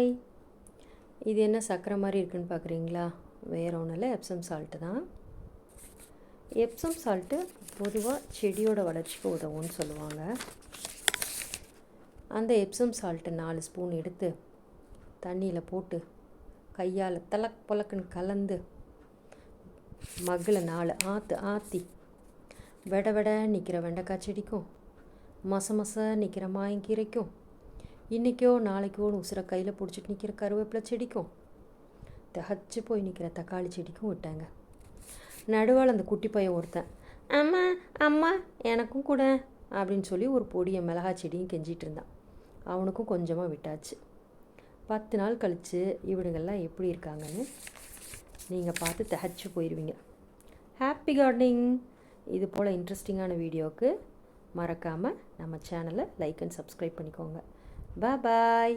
Hi இது என்ன சக்கரை மாதிரி இருக்குன்னு பார்க்குறீங்களா? வேறு ஒன்றும் இல்லை. எப்சம் சால்ட்டு தான். எப்சம் சால்ட்டு பொதுவாக செடியோட வளர்ச்சிக்கு உதவும்னு சொல்லுவாங்க. அந்த எப்சம் சால்ட்டு நாலு ஸ்பூன் எடுத்து தண்ணியில் போட்டு கையால் தலக் பொலக்குன்னு கலந்து மக்கில் நாலு ஆற்று ஆற்றி வெட வெட நிற்கிற வெண்டைக்காய் செடிக்கும் மச மச நிற்கிற மாயங்கீரைக்கும் இன்றைக்கோ நாளைக்கோ உசுரை கையில் பிடிச்சிட்டு நிற்கிற கருவேப்பிலை செடிக்கும். தகச்சு போய் நிற்கிற தக்காளி செடிக்கும் விட்டாங்க. நடுவால் அந்த குட்டி பையன் ஒருத்தன் அம்மா அம்மா எனக்கும் கூட அப்படின்னு சொல்லி ஒரு பொடியை மிளகா செடியும் கெஞ்சிட்டு இருந்தான். அவனுக்கும் கொஞ்சமாக விட்டாச்சு. பத்து நாள் கழித்து இவனுங்கள்லாம் எப்படி இருக்காங்கன்னு நீங்கள் பார்த்து தகச்சு போயிடுவீங்க ஹாப்பி கார்டனிங். இது போல் இன்ட்ரெஸ்டிங்கான வீடியோவுக்கு மறக்காமல் நம்ம சேனலை லைக் அண்ட் சப்ஸ்கிரைப் பண்ணிக்கோங்க. பாய்